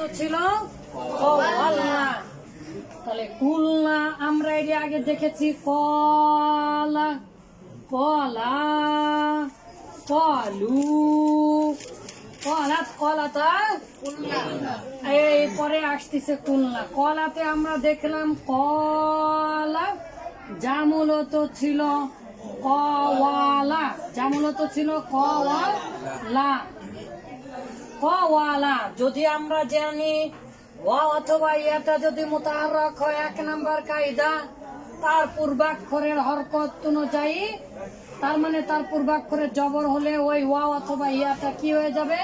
তো ছিল? কল্লা তাহলে কুলনা আমরা এর আগে দেখেছি কলা। কলা, কলু কলা কলাটা এই পরে আসতেছে কুলনা কলাতে আমরা দেখলাম কলা। যা তো ছিল কওয়ালা। যা তো ছিল কওয়ালা। কওয়ালা যদি আমরা জানি ওয়া অথবা ইয়াটা যদি মোতাহারক হয়, এক নাম্বার কায়দা, তার পূর্বাক্ষরের হরকত অনুযায়ী, তার মানে তার পূর্বাক্ষরের জবর হলে ওই ওয়া অথবা ইয়াটা কি হয়ে যাবে?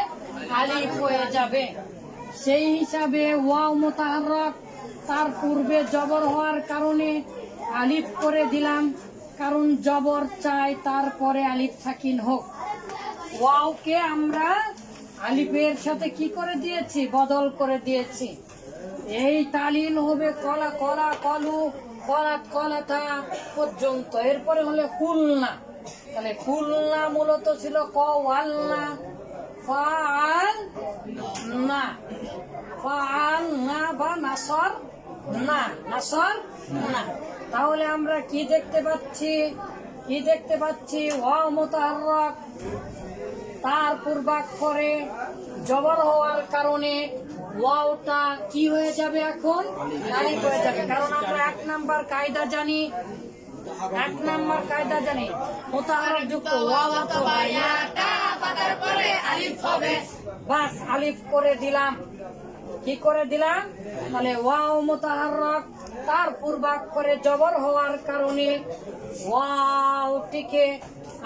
আলিফ হয়ে যাবে। সেই হিসাবে ওয়াও মোতাহারক তার পূর্বে জবর হওয়ার কারণে আলিফ করে দিলাম, কারণ জবর চাই, তারপরে আলিফ সাকিন হোক। ওয়াওকে আমরা আলিফের সাথে কি করে দিয়েছি? বদল করে দিয়েছি। এই তালিল হবে কলা কলা, কলু কলাত কলাতা পর্যন্ত। এরপরে হলে খুলনা। তাহলে খুলনা মূলত ছিল ক ফাল না। ফাল না বা নাসর না নাসর না। তাহলে আমরা কি দেখতে পাচ্ছি? কি দেখতে পাচ্ছি? ওয়া মোতাহারক তার পূর্বাক্ষরে জবর হওয়ার কারণে ওয়াওটা কি হয়ে যাবে এখন? আলিফ হয়ে যাবে কারণ আমরা এক নাম্বার কায়দা জানি। এক নাম্বার কায়দা জানি। মোতাহার যুক্ত ওয়াও হবে। বাস আলিফ করে দিলাম। কি করে দিলাম? তাহলে ওয়াও মোতাহারক তার পূর্বাক্ষরে জবর হওয়ার কারণে ওয়াওটিকে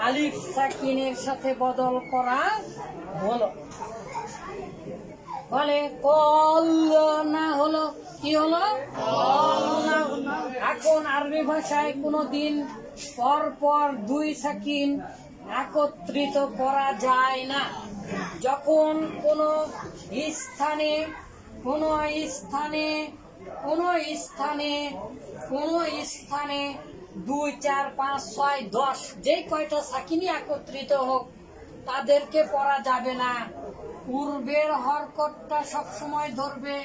আলিফ সাকিনের সাথে বদল করা হলো। বলে, কল না হলো, কি হলো। এখন আরবি ভাষায় কোনো দিন পর পর দুই সাকিন একত্রিত করা যায় না। যখন কোনো স্থানে কোনো স্থানে কোনো স্থানে কোনো স্থানে দুই, চার, পাঁচ, ছয়, দশ, যে কয়টা সাকিনি একত্রিত হোক, তাদেরকে পড়া যাবে না। পূর্বের হরকতটা সবসময় ধরবে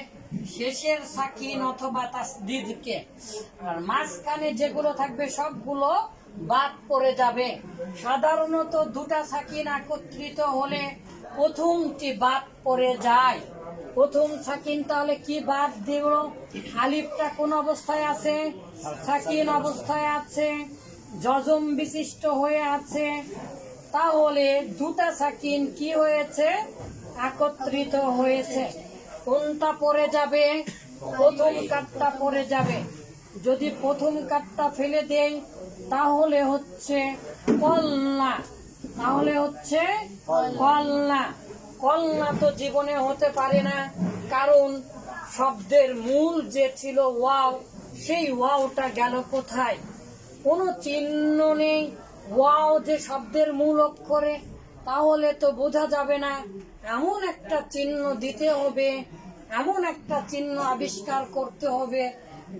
শেষের সাকিন অথবা তাসদিদকে। আর মাঝখানে যেগুলো থাকবে, সবগুলো বাদ পড়ে যাবে। সাধারণত দুটা সাকিন একত্রিত হলে প্রথমটি বাদ পড়ে যায়। প্রথম সাকিন তাহলে কি বাদ দিব? আলিফটা কোন অবস্থায় আছে? সাকিন অবস্থায় আছে। যজম বিশিষ্ট হয়ে আছে। তাহলে দুটা সাকিন কি হয়েছে? একত্রিত হয়েছে। কোনটা পড়ে যাবে? প্রথম কাঠটা পড়ে যাবে। যদি প্রথম কাঠটা ফেলে দেই, তাহলে হচ্ছে কল্লা তাহলে হচ্ছে কল্লা কল্লা তো জীবনে হতে পারে না। কারণ শব্দের মূল যে ছিল ওয়াও, সেই ওয়াওটা গেল কোথায়? কোনো চিহ্ন নেই। ওয়াও যে শব্দের মূল অক্ষরে, তাহলে তো বোঝা যাবে না। এমন একটা চিহ্ন দিতে হবে, এমন একটা চিহ্ন আবিষ্কার করতে হবে,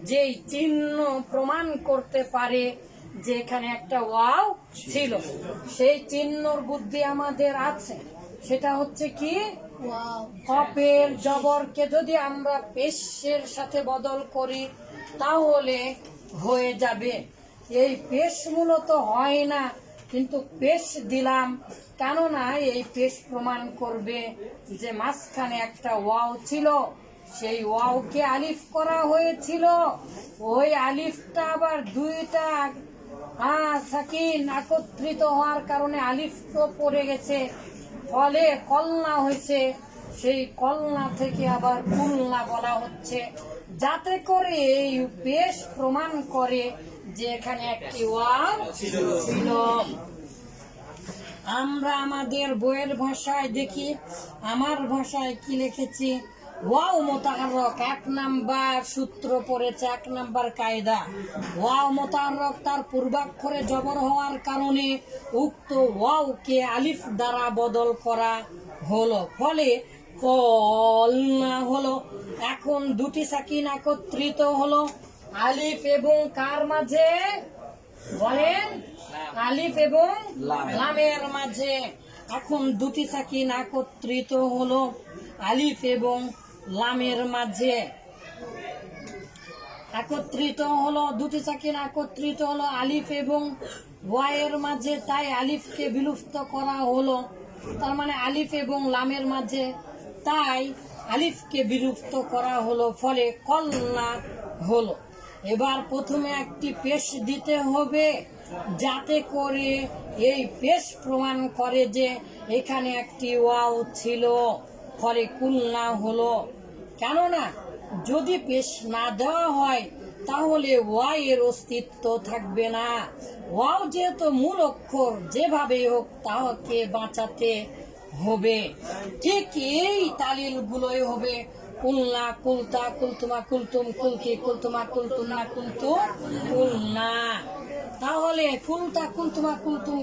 যেই চিহ্ন প্রমাণ করতে পারে যে এখানে একটা ওয়াও ছিল। সেই চিহ্নর বুদ্ধি আমাদের আছে। সেটা হচ্ছে কি? কপের জবরকে যদি আমরা পেশের সাথে বদল করি তাহলে হয়ে যাবে। এই পেশ মূলত হয় না কিন্তু পেশ দিলাম। কেননা এই পেশ প্রমাণ করবে যে মাঝখানে একটা ওয়াও ছিল সেই ওয়াওকে আলিফ করা হয়েছিল। ওই আলিফটা আবার দুইটা হ্যাঁ সাকিন একত্রিত হওয়ার কারণে আলিফ তো পড়ে গেছে। ফলে কলনা হয়েছে। সেই কলনা থেকে আবার কুলনা বলা হচ্ছে। যাতে করে এই বেশ প্রমাণ করে যে এখানে একটি ওয়াও ছিল। আমরা আমাদের বইয়ের ভাষায় দেখি। আমার ভাষায় কি লিখেছি? ওয়াও মোতাহারক। এক নাম্বার সূত্র পড়েছে এক নাম্বার কায়দা। ওয়াও মোতাহারক তার পূর্বাক্ষরে জবর হওয়ার কারণে উক্ত ওয়াওকে আলিফ দ্বারা বদল করা হলো। ফলে কলনা হলো এখন দুটি সাকিন একত্রিত হলো। আলিফ এবং কার মাঝে? বলেন আলিফ এবং লামের মাঝে। এখন দুটি সাকিন একত্রিত হলো আলিফ এবং লামের মাঝে। একত্রিত হলো, দুটি সাকিন একত্রিত হলো, আলিফ এবং ওয়াইয়ের মাঝে, তাই আলিফকে বিলুপ্ত করা হলো। তার মানে আলিফ এবং লামের মাঝে, তাই আলিফকে বিলুপ্ত করা হলো, ফলে কল্লা হলো। এবার প্রথমে একটি পেশ দিতে হবে, যাতে করে এই পেশ প্রমাণ করে যে এখানে একটি ওয়াও ছিল, ফলে কুলনা হলো। কেননা, যদি পেশ না দেওয়া হয়, তাহলে ওয়াই এর অস্তিত্ব থাকবে না। ওয়াও যেহেতু মূল অক্ষর যেভাবে হোক তাকে বাঁচাতে হবে। ঠিক এই তালিল গুলোই হবে কুলনা কুলতা কুলতুমা কুলতুম কুলকি কুলতুমা কুলতুমা কুলতু কুলনা তাহলে কুলতা কুলতুমা কুলতুম